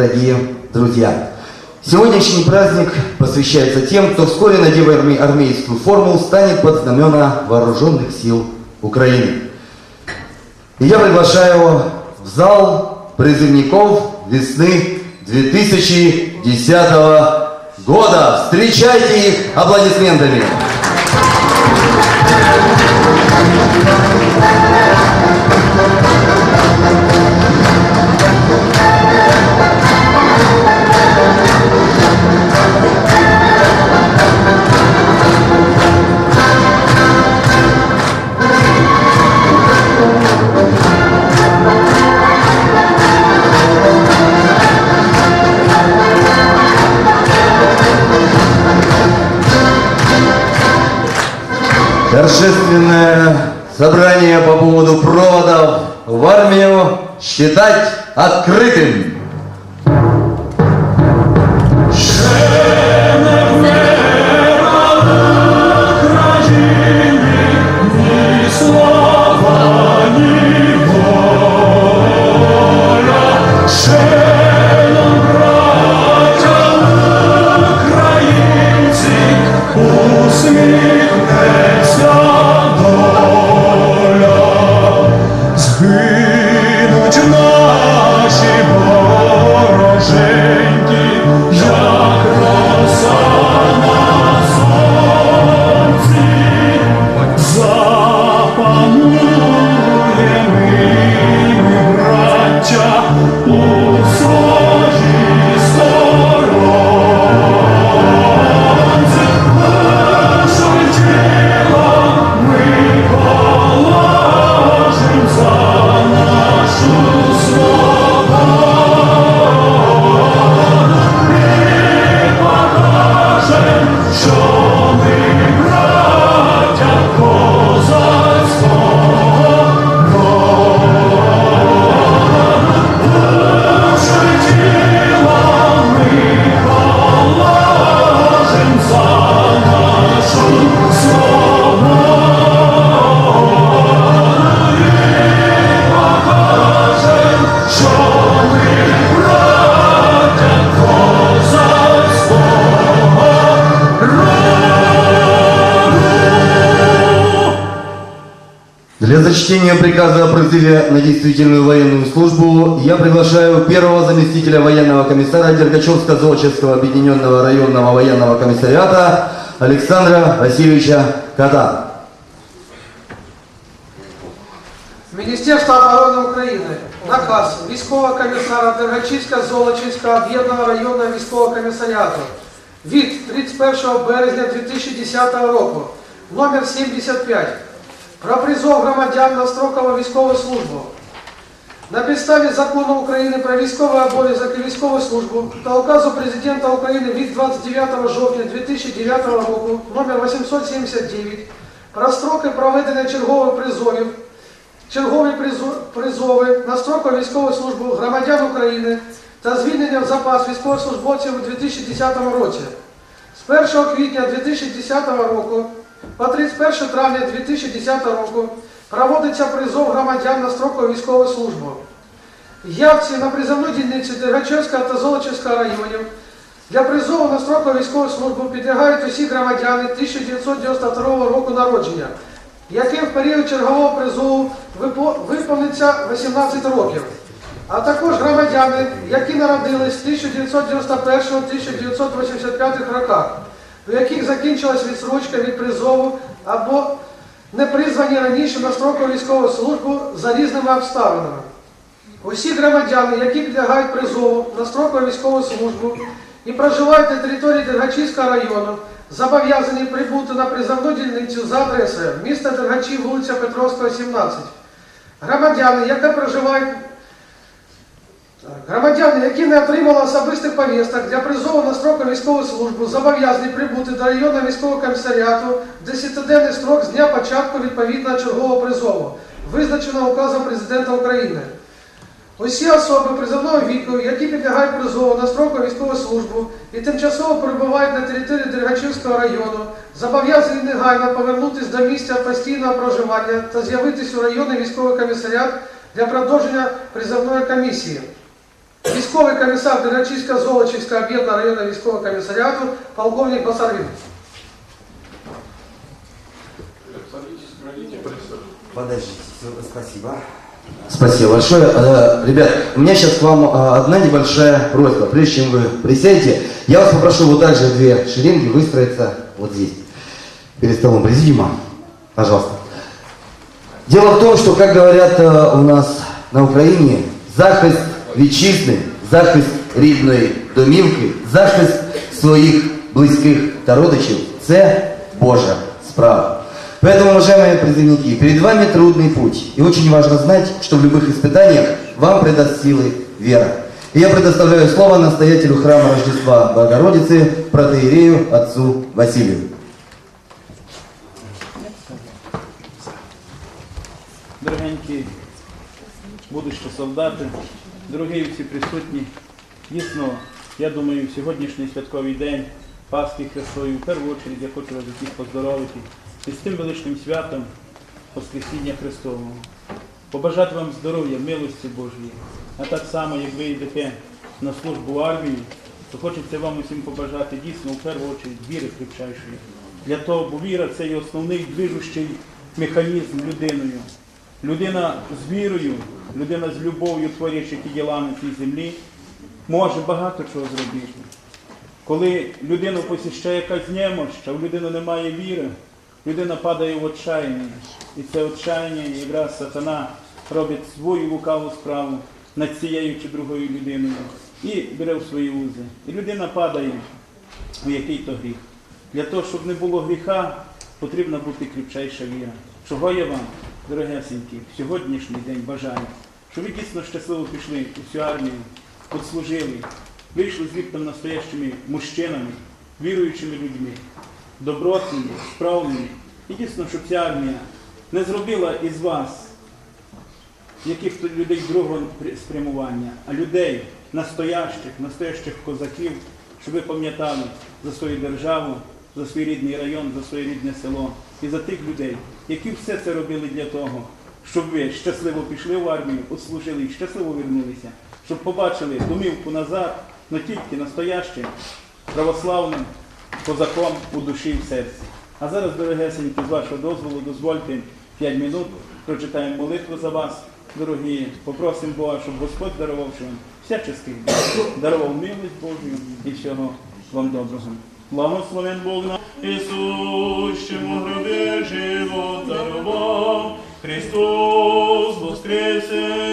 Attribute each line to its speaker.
Speaker 1: Дорогие друзья! Сегодняшний праздник посвящается тем, кто вскоре, надев арме- армейскую форму, станет под знамена вооруженных сил Украины. И я приглашаю в зал призывников весны 2010 года. Встречайте их аплодисментами. Торжественное собрание по поводу проводов в армию считать открытым. Для зачтения приказа о призыве на действительную военную службу я приглашаю первого заместителя военного комиссара Дергачевско-Золочевского объединенного районного военного комиссариата Александра Васильевича Кота.
Speaker 2: Міністерство оборони України. Наказ військового комісара Дергачівська Золочівського об'єднаного районного військового комісаріату від 31 березня 2010 року номер 75 про призов громадян на строкову військову службу. На підставі закону України про військовий обов'язок і військову службу та указу президента України від 29 жовтня 2009 року номер 879 про строки проведення чергових призовів чергові призови на строкову військову службу громадян України та звільнення в запас військовослужбовців у 2010 році. З 1 квітня 2010 року по 31 травня 2010 року проводиться призов громадян на строкову військову службу. Явці на призовну дільницю Дергачевського та Золочівського районів для призову на строкову військову службу підлягають усі громадяни 1992 року народження, яким в період чергового призову виповниться 18 років, а також громадяни, які народились в 1991-1985 роках, у яких закінчилась відсрочка від призову або не призвані раніше на строкову військову службу за різними обставинами. Усі громадяни, які підлягають призову на строкову військову службу і проживають на території Дергачівського району, зобов'язані прибути на призовну дільницю за адресою міста Дергачів, вулиця Петровського, 17. Громадяни, які проживають Громадяни, які не отримали особистих повісток для призову на строкову військову службу, зобов'язані прибути до районного військового комісаріату в 10-денний строк з дня початку відповідного чергового призову, визначеного указом президента України. Усі особи призовного віку, які підлягають призову на строкову військову службу і тимчасово перебувають на території Дергачівського району, зобов'язані негайно повернутися до місця постійного проживання та з'явитись у районний військовий комісаріат для продовження призовної комісії. Військовий комісар Дергачівського Золочівського об'єднаного районного військового комісаріату, полковник Басарвін.
Speaker 3: Подождите, всё, спасибо. Спасибо большое. Э, Ребят, у меня сейчас к вам э, одна небольшая просьба. Прежде чем вы присядете, я вас попрошу вот так же в две шеренги выстроиться вот здесь, перед столом президиума. Пожалуйста. Дело в том, что, как говорят э, у нас на Украине, захист вітчизни, захист рідної домівки, захист своїх близьких та родичів – це Божа справа. Поэтому, уважаемые призывники, перед вами трудный путь. И очень важно знать, что в любых испытаниях вам придаст силы вера. И я предоставляю слово настоятелю храма Рождества Богородицы, протеерею отцу Василию.
Speaker 1: дорогенькі будущі солдати, Дорогі всі присутні. Дійсно, я думаю, в сьогоднішній святковий день Пасхи Христової, в першу чергу я хочу вас усіх поздоровити із тим величним святом Воскресіння Христового. Побажати вам здоров'я, милості Божої. А так само, як ви йдете на службу армії, то хочеться вам усім побажати дійсно в першу чергу віри кріпчайшої. Для того, бо віра це є основний движущий механізм людиною. Людина з вірою, людина з любов'ю, творячи ті діла на цій землі, може багато чого зробити. Коли людину посіщає якась немощ, а в людини немає віри, людина падає в отчаяння. І це отчаяння якраз сатана робить свою лукаву справу над цією чи другою людиною і бере в свої узи. І людина падає у який-то гріх. Для того, щоб не було гріха, потрібна бути кріпчайша віра. Чого я вам, дорогесенькі, в сьогоднішній день бажаю, щоб ви дійсно щасливо пішли у цю армію, відслужили, вийшли звідти настоящими мужчинами, віруючими людьми, добротними, справними. І дійсно, щоб ця армія не зробила із вас яких-то людей другого спрямування, а людей настоящих, настоящих козаків, щоб ви пам'ятали за свою державу, за свій рідний район, за своє рідне село і за тих людей, які все це робили для того, щоб ви щасливо пішли в армію, отслужили і щасливо вернулися, щоб побачили домівку назад, але тільки настоящим, православним козаком у душі і в серці. А зараз, дорогесенькі, з вашого дозволу, дозвольте 5 минут, прочитаємо молитву за вас, дорогі. Попросимо Бога, щоб Господь дарував вам всяческих дарував милість Божою і всього вам доброго. Благословен Бог на Ісущому гробі живота дарував, Христос воскресе.